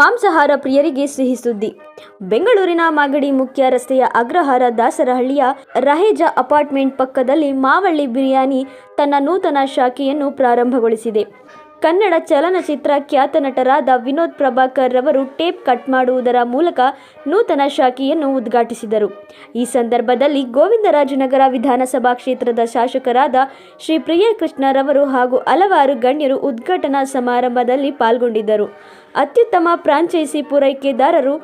ಮಾಂಸಾಹಾರ ಪ್ರಿಯರಿಗೆ ಸಿಹಿ ಸುದ್ದಿ. ಬೆಂಗಳೂರಿನ ಮಾಗಡಿ ಮುಖ್ಯ ರಸ್ತೆಯ ಅಗ್ರಹಾರ ದಾಸರಹಳ್ಳಿಯ ರಹೇಜ ಅಪಾರ್ಟ್ಮೆಂಟ್ ಪಕ್ಕದಲ್ಲಿ ಮಾವಳ್ಳಿ ಬಿರಿಯಾನಿ ತನ್ನ ನೂತನ ಶಾಖೆಯನ್ನು ಪ್ರಾರಂಭಗೊಳಿಸಿದೆ. ಕನ್ನಡ ಚಲನಚಿತ್ರ ಖ್ಯಾತ ನಟರಾದ ವಿನೋದ್ ಪ್ರಭಾಕರ್ ರವರು ಟೇಪ್ ಕಟ್ ಮಾಡುವುದರ ಮೂಲಕ ನೂತನ ಶಾಖೆಯನ್ನು ಉದ್ಘಾಟಿಸಿದರು. ಈ ಸಂದರ್ಭದಲ್ಲಿ ಗೋವಿಂದರಾಜನಗರ ವಿಧಾನಸಭಾ ಕ್ಷೇತ್ರದ ಶಾಸಕರಾದ ಶ್ರೀ ಪ್ರಿಯಕೃಷ್ಣರವರು ಹಾಗೂ ಹಲವಾರು ಗಣ್ಯರು ಉದ್ಘಾಟನಾ ಸಮಾರಂಭದಲ್ಲಿ ಪಾಲ್ಗೊಂಡಿದ್ದರು. ಅತ್ಯುತ್ತಮ ಫ್ರಾಂಚೈಸಿ ಪೂರೈಕೆದಾರರು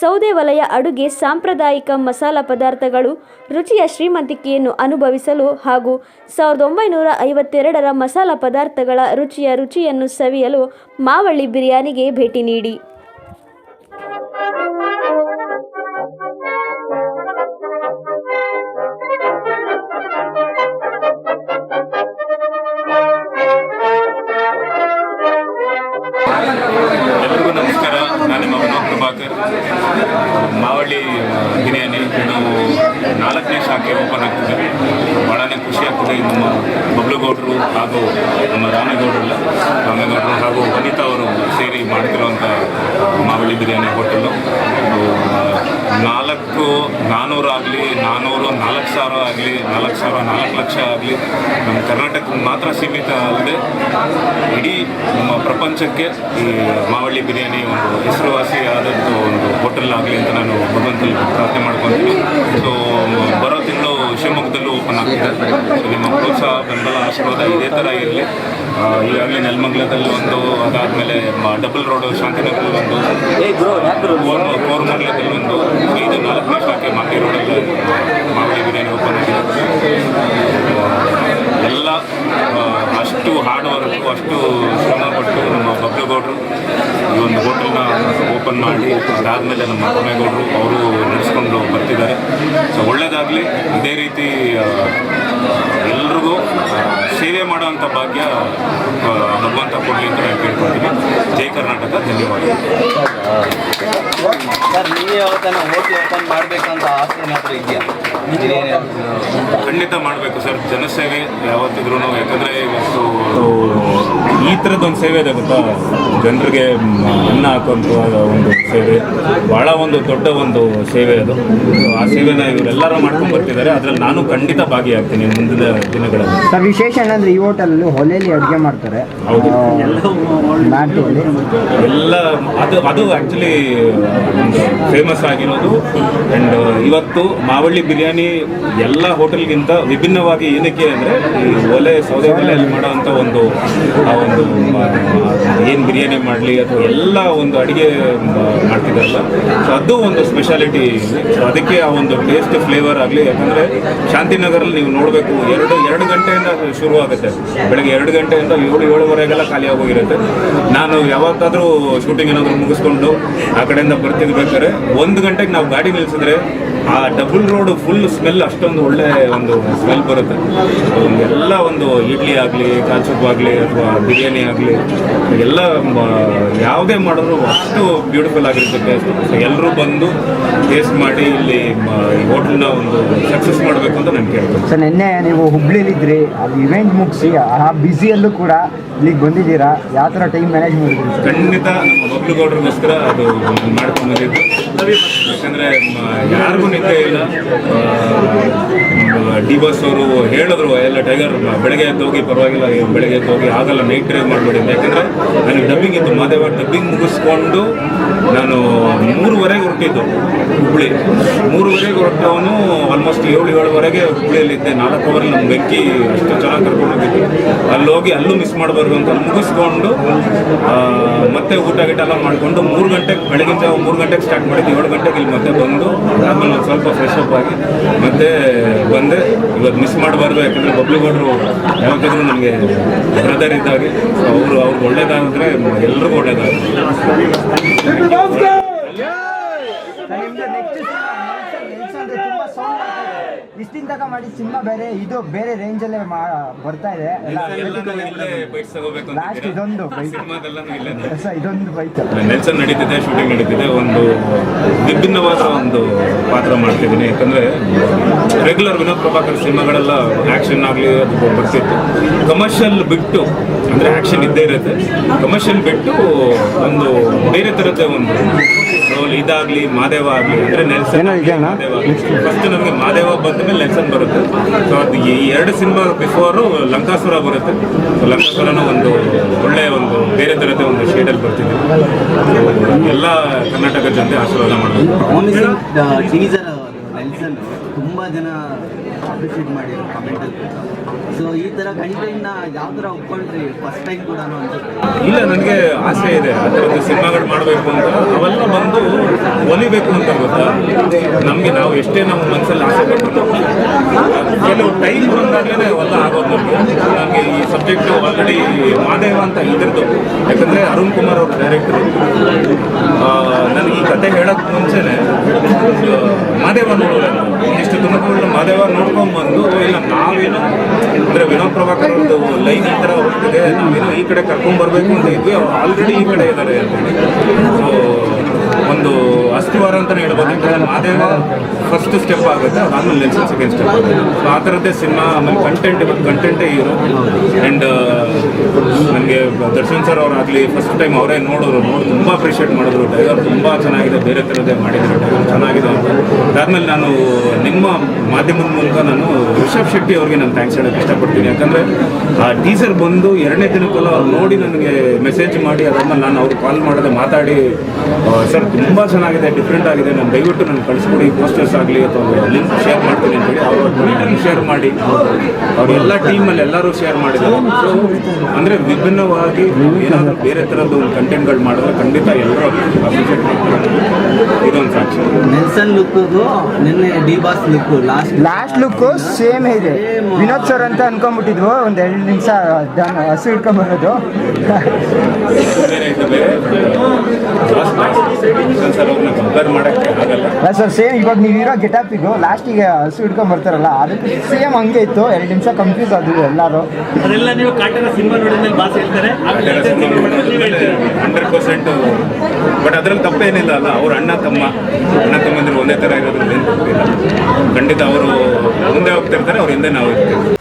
ಸೌದೆ ವಲಯ ಅಡುಗೆ ಸಾಂಪ್ರದಾಯಿಕ ಮಸಾಲ ಪದಾರ್ಥಗಳು ರುಚಿಯ ಶ್ರೀಮಂತಿಕೆಯನ್ನು ಅನುಭವಿಸಲು ಹಾಗೂ ಸಾವಿರದ ಒಂಬೈನೂರ ಐವತ್ತೆರಡರ ಮಸಾಲ ಪದಾರ್ಥಗಳ ರುಚಿಯ ರುಚಿಯನ್ನು ಸವಿಯಲು ಮಾವಳ್ಳಿ ಬಿರಿಯಾನಿಗೆ ಭೇಟಿ ನೀಡಿ. ಮಾವಳ್ಳಿ ಬಿರಿಯಾನಿ ನಾವು ನಾಲ್ಕನೇ ಶಾಖೆ ಓಪನ್ ಆಗ್ತಿದೆ. ಭಾಳನೇ ಖುಷಿ ಆಗ್ತಿದೆ. ನಮ್ಮ ಬಬ್ಲುಗೌಡರು ಹಾಗೂ ನಮ್ಮ ರಾಮೇಗೌಡರಲ್ಲ, ರಾಮೇಗೌಡರು ಹಾಗೂ ವನಿತಾ ಅವರು ಸೇರಿ ಮಾಡ್ತಿರುವಂಥ ಮಾವಳ್ಳಿ ಬಿರಿಯಾನಿ ಹೋಟೆಲು ನಾಲ್ಕು ನಾನ್ನೂರು ಆಗಲಿ ನಾನ್ನೂರು ನಾಲ್ಕು ಸಾವಿರ ಆಗಲಿ, ನಾಲ್ಕು ಸಾವಿರ, ನಾಲ್ಕು ಲಕ್ಷ ಆಗಲಿ, ನಮ್ಮ ಕರ್ನಾಟಕಕ್ಕೆ ಮಾತ್ರ ಸೀಮಿತ ಅಲ್ಲದೆ ಇಡೀ ನಮ್ಮ ಪ್ರಪಂಚಕ್ಕೆ ಈ ಮಾವಳ್ಳಿ ಬಿರಿಯಾನಿ ಒಂದು ಹೆಸರುವಾಸಿ ಆದಂಥ ಒಂದು ಹೋಟೆಲ್ ಆಗಲಿ ಅಂತ ನಾನು ಭಗವಂತಲ್ಲಿ ಪ್ರಾರ್ಥನೆ ಮಾಡ್ಕೊತೀನಿ. ಸೊ ಬರೋ ತಿಂಗಳು ಶಿವಮೊಗ್ಗದಲ್ಲೂ ಓಪನ್ ಆಗ್ತಿದೆ. So, ನಿಮ್ಮ ಪ್ರೋತ್ಸಾಹ ಬೆಂಬಲ ಆಶೀರ್ವಾದ ಇದೇ ಥರ ಇರಲಿ. ಈಗಾಗಲೇ ನೆಲಮಂಗ್ಲದಲ್ಲಿ ಒಂದು ಅದಾದಮೇಲೆ ಡಬಲ್ ರೋಡು ಶಾಂತಿನಗರದಲ್ಲಿ ಒಂದು ಕೋರ್- ಕೋರಮಂಗಲದಲ್ಲಿ ಒಂದು ಐದು ನಾಲ್ಕನೇ ಶಾಖೆ ಮಾಗಡಿ ರೋಡಲ್ಲಿ ಮಾಗಡಿ ಬಿರಿಯಾನಿ ಓಪನ್ ಆಗಿದೆ. ಎಲ್ಲ ಅಷ್ಟು ಹಾರ್ಡ್ ವರ್ಕು ಅಷ್ಟು ಶ್ರಮಪಟ್ಟು ನಮ್ಮ ಬಬ್ಲುಗೌಡರು ಈ ಒಂದು ಹೋಟೆಲ್ನ ಓಪನ್ ಮಾಡಿ ಅದಾದಮೇಲೆ ನಮ್ಮ ಕೊನೆಗೌಡರು ಅವರು ನಡೆಸ್ಕೊಂಡು ಬರ್ತಿದ್ದಾರೆ. ಸೊ ಒಳ್ಳೆಯದಾಗಲಿ ಇದೇ ರೀತಿ ಎಲ್ರಿಗೂ ಸೇವೆ ಮಾಡೋವಂಥ ಭಾಗ್ಯ ಭಗವಂತ ಕೊಡಲಿ ಅಂತ ನಾನು ಕೇಳ್ಕೊಳ್ತೀನಿ. ಜೈ ಕರ್ನಾಟಕ ಧನ್ಯವಾದ ಸರ್ ನೀವೇ ಯಾವತ್ತನ ಹೋಟ್ಲ್ ಓಪನ್ ಮಾಡಬೇಕಂತ ಆಸೆ ಏನಾದರೂ ಇದೆಯಾ? ಖಂಡಿತ ಮಾಡಬೇಕು ಸರ್. ಜನಸೇವೆ ಯಾವತ್ತಿದ್ರೂ ಯಾಕಂದರೆ ಇವತ್ತು ಈ ಥರದ್ದೊಂದು ಸೇವೆ ಇದೆ ಗೊತ್ತಾ? ಜನರಿಗೆ ಅನ್ನ ಹಾಕುವಂಥ ಒಂದು ಸೇವೆ ಭಾಳ ಒಂದು ದೊಡ್ಡ ಒಂದು ಸೇವೆ ಅದು. ಆ ಸೇವೆನ ಇವರೆಲ್ಲರೂ ಮಾಡ್ಕೊಂಡು ಬರ್ತಿದ್ದಾರೆ. ಅದರಲ್ಲಿ ನಾನು ಖಂಡಿತ ಭಾಗಿಯಾಗ್ತೀನಿ ಮುಂದಿನ ದಿನಗಳಲ್ಲಿ. ಸರ್ ವಿಶೇಷ ಏನಂದ್ರೆ ಈ ಹೋಟೆಲಲ್ಲಿ ಹೊಲೆಯಲ್ಲಿ ಅಡುಗೆ ಮಾಡ್ತಾರೆ. ಹೌದು. ಎಲ್ಲ ಅದು ಅದು ಆ್ಯಕ್ಚುಲಿ ಒಂದು ಫೇಮಸ್ ಆಗಿರೋದು. ಆ್ಯಂಡ್ ಇವತ್ತು ಮಾವಳ್ಳಿ ಬಿರಿಯಾನಿ ಎಲ್ಲ ಹೋಟೆಲ್ಗಿಂತ ವಿಭಿನ್ನವಾಗಿ ಏನಕ್ಕೆ ಅಂದರೆ ಈ ಒಲೆ ಸೌದೆ ಒಲೆಯಲ್ಲಿ ಮಾಡೋವಂಥ ಒಂದು ಆ ಒಂದು ಏನು ಬಿರಿಯಾನಿ ಮಾಡಲಿ ಅಥವಾ ಎಲ್ಲ ಒಂದು ಅಡುಗೆ ಮಾಡ್ತಿದ್ದಾರಲ್ಲ ಸೊ ಅದು ಒಂದು ಸ್ಪೆಷಾಲಿಟಿ ಸೊ ಅದಕ್ಕೆ ಆ ಒಂದು ಟೇಸ್ಟ್ ಫ್ಲೇವರ್ ಆಗಲಿ, ಯಾಕಂದರೆ ಶಾಂತಿನಗರಲ್ಲಿ ನೀವು ನೋಡಬೇಕು, ಎರಡು ಎರಡು ಗಂಟೆಯಿಂದ ಶುರು ಆಗುತ್ತೆ ಬೆಳಗ್ಗೆ ಎರಡು ಗಂಟೆಯಿಂದ ಏಳು, ಏಳುವರೆಗೆಲ್ಲ ಖಾಲಿ ಆಗೋಗಿರುತ್ತೆ. ನಾನು ಯಾವತ್ತಾದರೂ ಶೂಟಿಂಗ್ ಏನಾದರೂ ಮುಗಿಸ್ಕೊಂಡು ಆ ಕಡೆಯಿಂದ ಬರ್ತಿದ್ಬೇಕಾದ್ರೆ ಒಂದು ಗಂಟೆಗೆ ನಾವು ಗಾಡಿ ನಿಲ್ಲಿಸಿದ್ರೆ ಆ ಡಬಲ್ ರೋಡ್ ಫುಲ್ ಸ್ಮೆಲ್ ಅಷ್ಟೊಂದು ಒಳ್ಳೆ ಒಂದು ಸ್ಮೆಲ್ ಬರುತ್ತೆ. ಎಲ್ಲ ಒಂದು ಇಡ್ಲಿ ಆಗಲಿ ಕಾಚುಪ್ ಆಗಲಿ ಅಥವಾ ಬಿರಿಯಾನಿ ಆಗಲಿ ಎಲ್ಲ ಯಾವುದೇ ಮಾಡಿದ್ರು ಅಷ್ಟು ಬ್ಯೂಟಿಫುಲ್ ಆಗಿರುತ್ತೆ ಟೇಸ್ಟ್ ಸೊ ಎಲ್ಲರೂ ಬಂದು ಟೇಸ್ಟ್ ಮಾಡಿ ಇಲ್ಲಿ ಹೋಟ್ಲನ್ನ ಒಂದು ಸಕ್ಸಸ್ ಮಾಡಬೇಕು ಅಂತ ನಾನು ಕೇಳ್ತೀನಿ. ಸರ್ ನಿನ್ನೆ ನೀವು ಹುಬ್ಳಿಲಿದ್ರಿ ಅದು ಇವೆಂಟ್ ಮುಗಿಸಿ ಆ ಬ್ಯುಸಿಯಲ್ಲೂ ಕೂಡ ಇಲ್ಲಿಗೆ ಬಂದಿದ್ದೀರಾ? ಯಾವ ಥರ ಟೈಮ್ ಮ್ಯಾನೇಜ್ ಮಾಡಿದ್ರಿ ಖಂಡಿತ ನಮ್ಮ ಮಗ್ಳುಗೌಡ್ರಿಗೋಸ್ಕರ ಅದು ಮಾಡ್ಕೊಂಡು ಬಂದಿದ್ದು. ಯಾಕಂದರೆ ಯಾರಿಗೂ ನಿದ್ದೆ ಇಲ್ಲ ಡಿ ಬಸ್ ಅವರು ಹೇಳಿದ್ರು, ಎಲ್ಲ ಟೈಗರ್, ಬೆಳಗ್ಗೆ ಎದ್ದು ಹೋಗಿ ಪರವಾಗಿಲ್ಲ ಬೆಳಗ್ಗೆ ಎದ್ದು ಹೋಗಿ ಆಗಲ್ಲ ನೈಟ್ ಡ್ರೈವ್ ಮಾಡಬೇಡಿ. ಯಾಕಂದರೆ ನನಗೆ ಡಬ್ಬಿಂಗ್ ಇತ್ತು, ಮಾದೇವ ಡಬ್ಬಿಂಗ್ ಮುಗಿಸ್ಕೊಂಡು ನಾನು ಮೂರುವರೆಗೆ ಹೊರಟಿದ್ದು ಹುಬ್ಳಿ. ಮೂರುವರೆಗೆ ಹೊರಟವನು ಆಲ್ಮೋಸ್ಟ್ ಏಳು, ಏಳುವರೆಗೆ ಹುಬ್ಳಿಯಲ್ಲಿದ್ದೆ. ನಾಲ್ಕು ಅವರಲ್ಲಿ ನಮ್ಮ ಬೆಂಕಿ ಅಷ್ಟು ಚೆನ್ನಾಗಿ ಕರ್ಕೊಂಡು ಹೋಗಿದ್ದು. ಅಲ್ಲಿ ಹೋಗಿ ಅಲ್ಲೂ ಮಿಸ್ ಮಾಡಬಾರ್ದು ಅಂತ ಮುಗಿಸ್ಕೊಂಡು ಮತ್ತೆ ಊಟ ಗೀಟ ಎಲ್ಲ ಮಾಡಿಕೊಂಡು ಮೂರು ಗಂಟೆಗೆ ಬೆಳಗ್ಗೆ ಜಾವ ಮೂರು ಗಂಟೆಗೆ ಸ್ಟಾರ್ಟ್ ಮಾಡಿದ್ದು. ಏಳು ಗಂಟೆಗೆ ಇಲ್ಲಿ ಮತ್ತೆ ಬಂದು ಆಮೇಲೆ ಸ್ವಲ್ಪ ಫ್ರೆಶ್ ಅಪ್ ಆಗಿ ಮತ್ತೆ ಬಂದೆ. ಇವತ್ತು ಮಿಸ್ ಮಾಡಬಾರ್ದು ಯಾಕಂದರೆ ಬಬ್ಲುಗೌಡರು ಯಾವಾಗಿದ್ರು ನಮಗೆ ಬ್ರದರ್ ಇದ್ದಾಗೆ ಅವರು ಅವ್ರಿಗೆ ಒಳ್ಳೇದಾದ್ರೆ ಎಲ್ರಿಗೂ ಒಳ್ಳೇದಾಗುತ್ತೆ ಸ್ಟಾರ್ಟಿಂಗ್ ತನಕ ಮಾಡಿ ಸಿನಿಮಾ ಬೇರೆ ಇದು ಬೇರೆ ರೇಂಜ್ ಅಲ್ಲೇ ಬರ್ತಾ ಇದೆ. ಲಾಸ್ಟ್? ಇದೊಂದು ಇದೊಂದು ಬೈಕ್ ನೆಲ್ಸನ್ ನಡೀತಿದೆ ಶೂಟಿಂಗ್ ನಡೀತಿದೆ ಒಂದು ವಿಭಿನ್ನವಾದ ಒಂದು ಪಾತ್ರ ಮಾಡ್ತಿದ್ದೀನಿ. ಯಾಕಂದ್ರೆ ರೆಗ್ಯುಲರ್ ವಿನೋದ್ ಪ್ರಭಾಕರ್ ಸಿನಿಮಾಗಳೆಲ್ಲ ಆಕ್ಷನ್ ಆಗಲಿ ಅದು ಬರ್ತಿತ್ತು. ಕಮರ್ಷಿಯಲ್ ಬಿಟ್ಟು ಅಂದ್ರೆ ಆಕ್ಷನ್ ಇದ್ದೇ ಇರುತ್ತೆ. ಕಮರ್ಷಿಯಲ್ ಬಿಟ್ಟು ಒಂದು ಬೇರೆ ಥರದ್ದೇ ಒಂದು ರೋಲ್ ಇದಾಗ್ಲಿ ಮಾದೇವ ಆಗಲಿ ಅಂದ್ರೆ ನೆಲ್ಸನ್ ಫಸ್ಟ್ ನಮಗೆ ಮಾದೇವ ಬಂದ ಮೇಲೆ ನೆಲ್ಸನ್ ಬರುತ್ತೆ. ಸೊ ಅದು ಈ ಎರಡು ಸಿನಿಮಾ ಬಿಫೋರು ಲಂಕಾಸುರ ಬರುತ್ತೆ. ಸೊ ಲಂಕಾಸುರನ ಒಂದು ಒಳ್ಳೆ ಒಂದು ಬೇರೆ ಥರದ ಒಂದು ಶೇಡಲ್ಲಿ ಬರ್ತಿದೆ. ಎಲ್ಲ ಕರ್ನಾಟಕ ಜನತೆ ಆಶೀರ್ವಾದ ಮಾಡಬೇಕು ನೆಲ್ಸನ್ ತುಂಬ ಜನ ಅಪ್ರಿಷಿಯೇಟ್ ಮಾಡಿದ್ರು ಕಮೆಂಟಲ್ಲಿ ಸೊ ಈ ಥರ ಕಂಟೆಂಟ್ನ ಯಾವ ಥರ ಒಪ್ಕೊಂಡ್ರಿ ಫಸ್ಟ್ ಟೈಮ್ ಕೂಡ ಇಲ್ಲ, ನನಗೆ ಆಸೆ ಇದೆ. ಒಂದು ಸಿನಿಮಾಗಳು ಮಾಡಬೇಕು ಅಂತ. ಅವೆಲ್ಲ ಬಂದು ಒಲಿಬೇಕು ಅಂತ ಗೊತ್ತಾ? ನಮಗೆ ನಾವು ಎಷ್ಟೇ ನಮ್ಮ ಮನಸ್ಸಲ್ಲಿ ಆಸೆ ಪಟ್ಟರು ಕೆಲವು ಟೈಮ್ ಬಂದಾಗಲೇ ಅವೆಲ್ಲ ಆಗೋದು ನಮಗೆ. ಈ ಸಬ್ಜೆಕ್ಟ್ ಆಲ್ರೆಡಿ ಮಾದೇವ ಅಂತ ಇದ್ರದ್ದು. ಯಾಕಂದರೆ ಅರುಣ್ ಕುಮಾರ್ ಅವ್ರ ಡೈರೆಕ್ಟರ್ ನನಗೆ ಈ ಕತೆ ಹೇಳೋಕ್ಕೆ ಮುಂಚೆನೆ ಮಾದೇವ ನೋಡೋಲ್ಲ ಒಂದಿಷ್ಟು ತುಣುಕುಗಳನ್ನ ಮಾದೇವ ನೋಡ್ಕೊಂಬಂದು ಇಲ್ಲ, ನಾವೇನು, ಅಂದರೆ ವಿನೋದ್ ಪ್ರಭಾಕರ್ ಒಂದು ಲೈನ್ ಈ ಥರ ಹೋಗ್ತಿದೆ, ನಾವೇನು ಈ ಕಡೆ ಕರ್ಕೊಂಡ್ಬರ್ಬೇಕು ಅಂತ ಇದ್ವಿ, ಅವ್ರು ಆಲ್ರೆಡಿ ಈ ಕಡೆ ಇದ್ದಾರೆ ಅಂತೇಳಿ ಸೊ ಒಂದು ಅಸ್ತಿವಾರ ಅಂತಲೇ ಹೇಳ್ಬೋದು. ಯಾಕಂದ್ರೆ ಫಸ್ಟ್ ಸ್ಟೆಪ್ ಆಗುತ್ತೆ ಆಮೇಲೆ ನೆಕ್ಸ್ಟ್ ಸೆಕೆಂಡ್ ಸ್ಟೆಪ್ ಆಗುತ್ತೆ. ಸೊ ಆ ಥರದ್ದೇ ಸಿನಿಮಾ, ಆಮೇಲೆ ಕಂಟೆಂಟ್ ಇವತ್ತು ಕಂಟೆಂಟೇ ಇರೋ ಆ್ಯಂಡ್ ನನಗೆ ದರ್ಶನ್ ಸರ್ ಅವರಾಗಲಿ ಫಸ್ಟ್ ಟೈಮ್ ಅವರೇ ನೋಡಿದ್ರು ನೋಡಿ ತುಂಬ ಅಪ್ರಿಷಿಯೇಟ್ ಮಾಡಿದ್ರು. ಡೈವರ್ ತುಂಬ ಚೆನ್ನಾಗಿದೆ, ಬೇರೆ ಥರದ್ದೇ ಮಾಡಿದ್ರು. ಡೈವರ್ ಚೆನ್ನಾಗಿದೆ ಅಂತ. ಅದಾದ್ಮೇಲೆ ನಾನು ನಿಮ್ಮ ಮಾಧ್ಯಮದ ಮೂಲಕ ನಾನು ರಿಷಬ್ ಶೆಟ್ಟಿ ಅವ್ರಿಗೆ ನಾನು ಥ್ಯಾಂಕ್ಸ್ ಹೇಳೋಕ್ಕೆ ಇಷ್ಟಪಡ್ತೀನಿ. ಯಾಕಂದರೆ ಆ ಟೀಸರ್ ಬಂದು ಎರಡನೇ ದಿನಕ್ಕೆಲ್ಲ ಅವ್ರು ನೋಡಿ ನನಗೆ ಮೆಸೇಜ್ ಮಾಡಿ, ಅದಾದ್ಮೇಲೆ ನಾನು ಅವ್ರಿಗೆ ಕಾಲ್ ಮಾಡಿದೆ ಮಾತಾಡಿ ಸರ್ ತುಂಬ ಚೆನ್ನಾಗಿದೆ ಡಿಫ್ರೆಂಟ್ ಆಗಿದೆ. ನಾನು ದಯವಿಟ್ಟು ನಾನು ಕಳಿಸ್ಕೊಡಿ ಪೋಸ್ಟರ್ಸ್ ಆಗಲಿ ಅಥವಾ ಲಿಂಕ್ ಶೇರ್ ಮಾಡ್ತೀನಿ ಅಂತೇಳಿ ಅವರು ಟ್ವೀಟಲ್ಲಿ ಶೇರ್ ಮಾಡಿ. ಅವರೆಲ್ಲ ಟೀಮಲ್ಲಿ ಎಲ್ಲರೂ ಶೇರ್ ಮಾಡಿದ್ದಾರೆ. ಸೊ ಅಂದರೆ ವಿಭಿನ್ನವಾಗಿ ಏನಾದರೂ ಬೇರೆ ಥರದ್ದು ಒಂದು ಕಂಟೆಂಟ್ಗಳು ಮಾಡಿದ್ರೆ ಖಂಡಿತ ಎಲ್ಲರೂ ಅಪ್ರಿಷಿಯೇಟ್ ಮಾಡ್ತಾರೆ. ಇದೊಂದು ಸಾಕ್ಷಿ ನೆಲ್ಸನ್ ಲುಕ್ಗೂ ನಿನ್ನೆ D boss look last last look same ಇದೆ. ವಿನೋದ್ ಸರ್ ಅಂತ ಅನ್ಕೊಂಡ್ಬಿಟ್ಟಿದ್ವು ಒಂದು ಎರಡು ನಿಮಿಷ ಹಸು ಇಟ್ಕೊಂಡ್ಬರೋದು ಸರ್ ಅವ್ರನ್ನ ಕಂಪೇರ್ ಮಾಡೋಕ್ಕೆ ಆಗಲ್ಲ. ಸರ್ ಸೇಮ್ ಇವಾಗ ನೀವಿರೋ ಗೆಟಪಿಗೂ ಲಾಸ್ಟಿಗೆ ಹಸು ಇಟ್ಕೊಂಡ್ ಬರ್ತಾರಲ್ಲ ಅದಕ್ಕೆ ಸೇಮ್ ಹಂಗೆ ಇತ್ತು. ಎರಡು ನಿಮಿಷ ಕನ್ಫ್ಯೂಸ್ ಆದ್ವಿ ಎಲ್ಲರೂ. ಅದೆಲ್ಲ ನೀವು ಕಾಟನ ಸಿನಿಮಾ ನೋಡಿದ್ಮೇಲೆ ಹೇಳ್ತಾರೆ. ಹಂಡ್ರೆಡ್ ಪರ್ಸೆಂಟ್ ಬಟ್ ಅದ್ರಲ್ಲಿ ತಪ್ಪೇನಿಲ್ಲ ಅಲ್ಲ ಅವ್ರ ಅಣ್ಣ ತಮ್ಮ ಅಣ್ಣ ತಮ್ಮಂದಿರು ಒಂದೇ ಥರ ಇರೋದ್ರಲ್ಲಿ ಏನು ತಪ್ಪಿಲ್ಲ ಖಂಡಿತ ಅವರು ಮುಂದೆ ಹೋಗ್ತಿರ್ತಾರೆ ಅವ್ರ ಹಿಂದೆ ನಾವು ಇರ್ತೀವಿ.